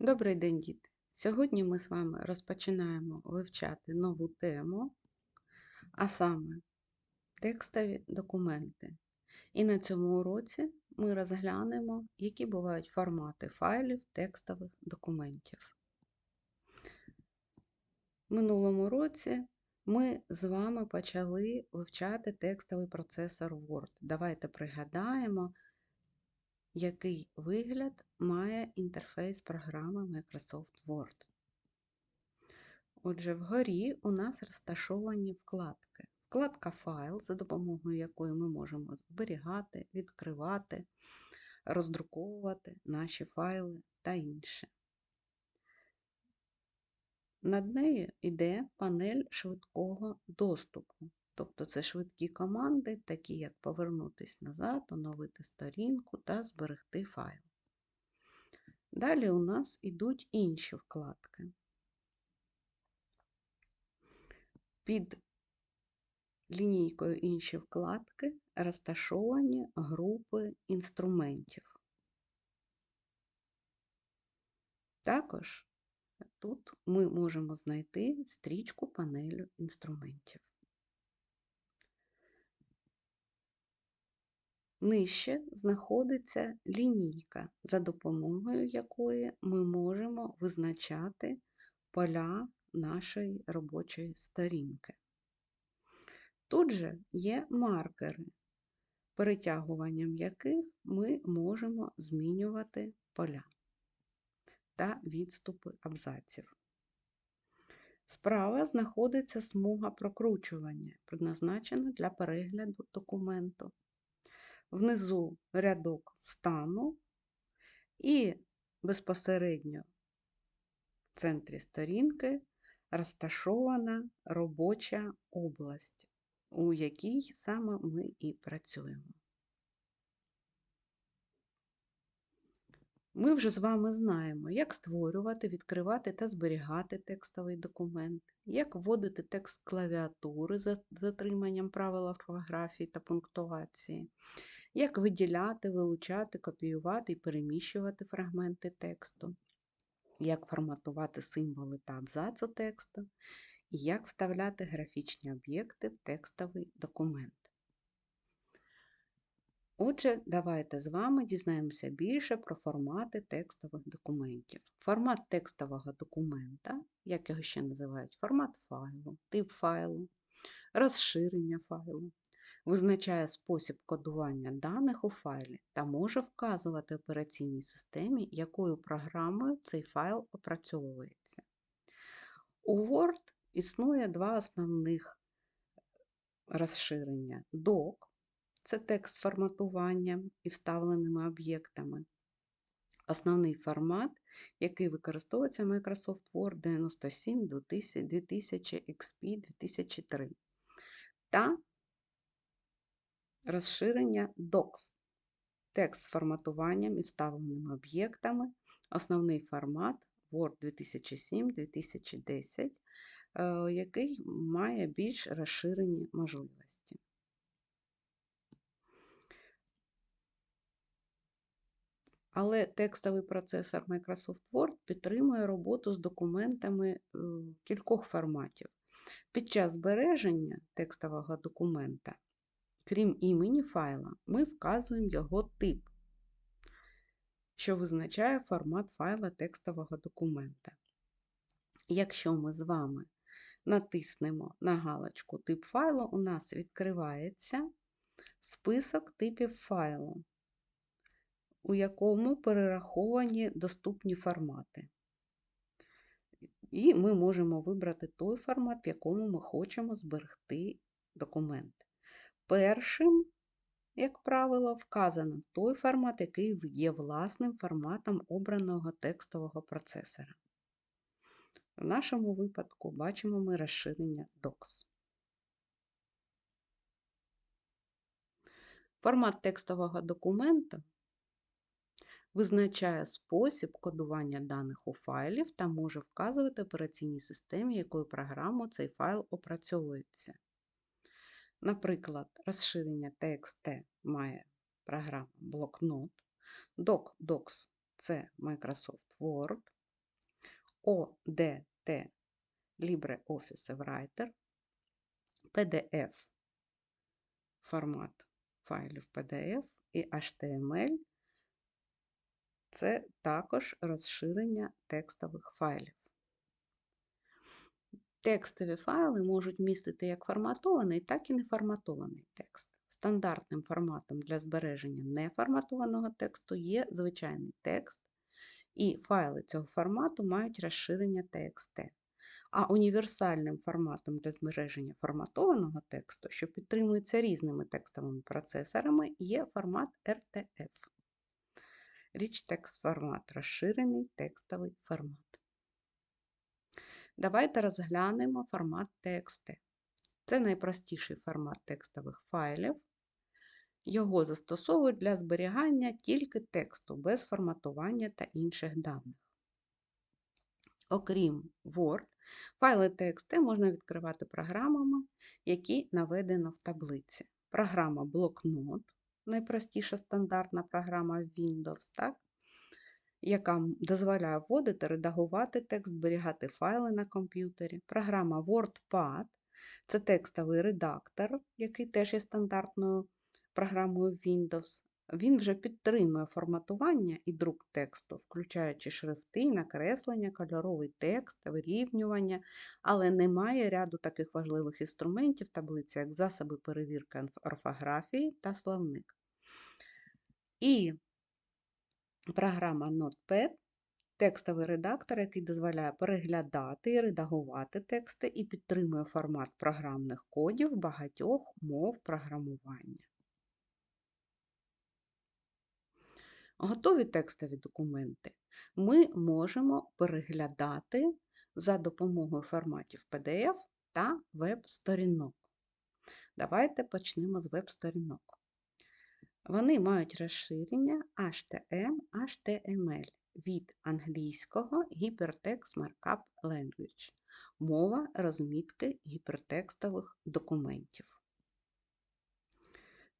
Добрий день, діти! Сьогодні ми з вами розпочинаємо вивчати нову тему, а саме текстові документи. І на цьому уроці ми розглянемо, які бувають формати файлів текстових документів. В минулому році ми з вами почали вивчати текстовий процесор Word. Давайте пригадаємо, який вигляд має інтерфейс програми Microsoft Word. Отже, вгорі у нас розташовані вкладки. Вкладка Файл, за допомогою якої ми можемо зберігати, відкривати, роздруковувати наші файли та інше. Над нею йде панель швидкого доступу. Тобто це швидкі команди, такі як повернутися назад, оновити сторінку та зберегти файл. Далі у нас йдуть інші вкладки. Під лінійкою інші вкладки розташовані групи інструментів. Також тут ми можемо знайти стрічку панелю інструментів. Нижче знаходиться лінійка, за допомогою якої ми можемо визначати поля нашої робочої сторінки. Тут же є маркери, перетягуванням яких ми можемо змінювати поля та відступи абзаців. Справа знаходиться смуга прокручування, предназначена для перегляду документу внизу рядок стану і безпосередньо в центрі сторінки розташована робоча область, у якій саме ми і працюємо. Ми вже з вами знаємо, як створювати, відкривати та зберігати текстовий документ, як вводити текст клавіатури з затриманням правил орфографії та пунктуації, як виділяти, вилучати, копіювати і переміщувати фрагменти тексту, як форматувати символи та абзаци тексту, і як вставляти графічні об'єкти в текстовий документ. Отже, давайте з вами дізнаємося більше про формати текстових документів. Формат текстового документа, як його ще називають, формат файлу, тип файлу, розширення файлу, визначає спосіб кодування даних у файлі та може вказувати операційній системі, якою програмою цей файл опрацьовується. У Word існує два основних розширення: DOC це текст з форматуванням і вставленими об'єктами. Основний формат, який використовується Microsoft Word 97 2000 XP 2003 та розширення DOCS. Текст з форматуванням і вставленими об'єктами, основний формат Word 2007-2010, е, який має більш розширені можливості. Але текстовий процесор Microsoft Word підтримує роботу з документами е, кількох форматів. Під час збереження текстового документа Крім імені файла, ми вказуємо його тип, що визначає формат файла текстового документа. Якщо ми з вами натиснемо на галочку Тип файлу, у нас відкривається список типів файлу, у якому перераховані доступні формати. І ми можемо вибрати той формат, в якому ми хочемо зберегти документ. Першим, як правило, вказано той формат, який є власним форматом обраного текстового процесора. В нашому випадку бачимо ми розширення DOCS. Формат текстового документу визначає спосіб кодування даних у файлів та може вказувати операційній системі, якою програмою цей файл опрацьовується. Наприклад, розширення TXT має програма блокнот, DocDocs це Microsoft Word, ODT LibreOffice Writer, PDF формат файлів PDF і HTML це також розширення текстових файлів. Текстові файли можуть містити як форматований, так і неформатований текст. Стандартним форматом для збереження неформатованого тексту є звичайний текст, і файли цього формату мають розширення TXT. А універсальним форматом для збереження форматованого тексту, що підтримується різними текстовими процесорами, є формат RTF. Rich Text формат розширений текстовий формат. Давайте розглянемо формат TXT. Це найпростіший формат текстових файлів. Його застосовують для зберігання тільки тексту без форматування та інших даних. Окрім Word, файли TXT можна відкривати програмами, які наведено в таблиці. Програма блокнот, найпростіша стандартна програма Windows, так? Яка дозволяє вводити, редагувати текст, зберігати файли на комп'ютері. Програма WordPad це текстовий редактор, який теж є стандартною програмою Windows. Він вже підтримує форматування і друк тексту, включаючи шрифти, накреслення, кольоровий текст, вирівнювання, але немає ряду таких важливих інструментів таблиці, як засоби перевірки орфографії та словник. І програма Notepad текстовий редактор, який дозволяє переглядати і редагувати тексти і підтримує формат програмних кодів багатьох мов програмування. Готові текстові документи ми можемо переглядати за допомогою форматів PDF та веб-сторінок. Давайте почнемо з веб-сторінок. Вони мають розширення HTM, HTML від англійського Hypertext Markup Language, мова розмітки гіпертекстових документів.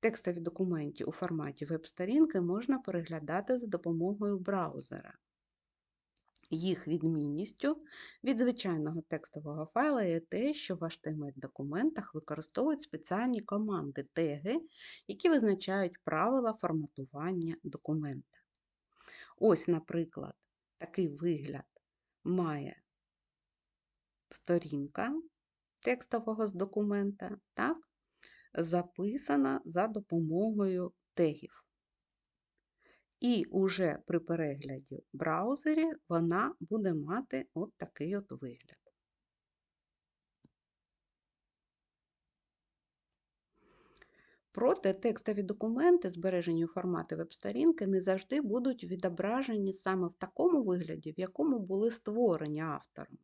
Текстові документи у форматі веб-сторінки можна переглядати за допомогою браузера. Їх відмінністю від звичайного текстового файла є те, що в HTML-документах використовують спеціальні команди теги, які визначають правила форматування документа. Ось, наприклад, такий вигляд має сторінка текстового з документа. так? записана за допомогою тегів. І уже при перегляді в браузері вона буде мати от такий от вигляд. Проте текстові документи, збережені у форматі веб-сторінки, не завжди будуть відображені саме в такому вигляді, в якому були створені автором.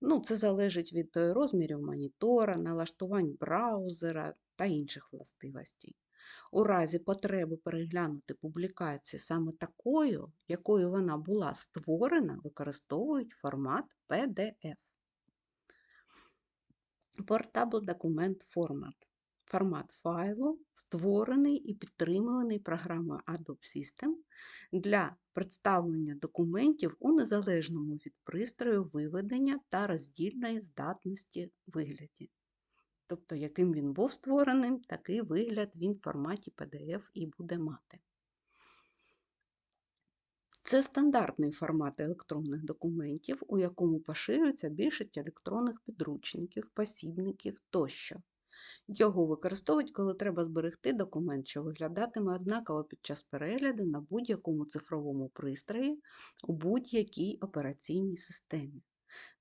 Ну, Це залежить від е, розмірів монітора, налаштувань браузера та інших властивостей. У разі потреби переглянути публікацію саме такою, якою вона була створена, використовують формат PDF. Portable Document Format формат файлу, створений і підтримуваний програмою Adobe System для представлення документів у незалежному від пристрою виведення та роздільної здатності вигляді. Тобто, яким він був створеним, такий вигляд він в форматі PDF і буде мати. Це стандартний формат електронних документів, у якому поширюється більшість електронних підручників, посібників тощо. Його використовують, коли треба зберегти документ, що виглядатиме однаково під час перегляду на будь-якому цифровому пристрої у будь-якій операційній системі.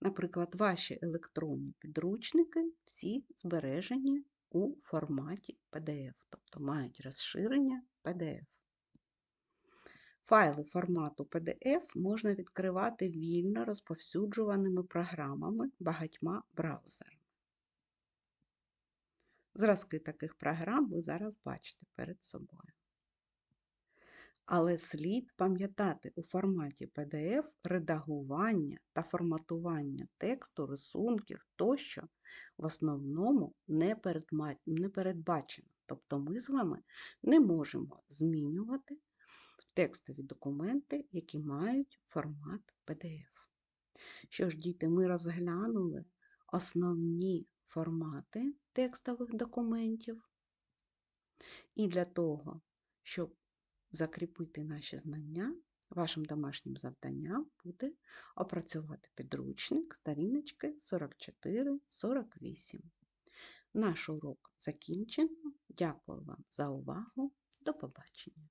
Наприклад, ваші електронні підручники всі збережені у форматі PDF, тобто мають розширення PDF. Файли формату PDF можна відкривати вільно розповсюджуваними програмами багатьма браузерами. Зразки таких програм ви зараз бачите перед собою. Але слід пам'ятати у форматі PDF редагування та форматування тексту, рисунків тощо в основному не передбачено. Тобто ми з вами не можемо змінювати текстові документи, які мають формат PDF. Що ж, діти, ми розглянули основні формати текстових документів. І для того, щоб закріпити наші знання, вашим домашнім завданням буде опрацювати підручник сторіночки 44-48. Наш урок закінчено. Дякую вам за увагу. До побачення!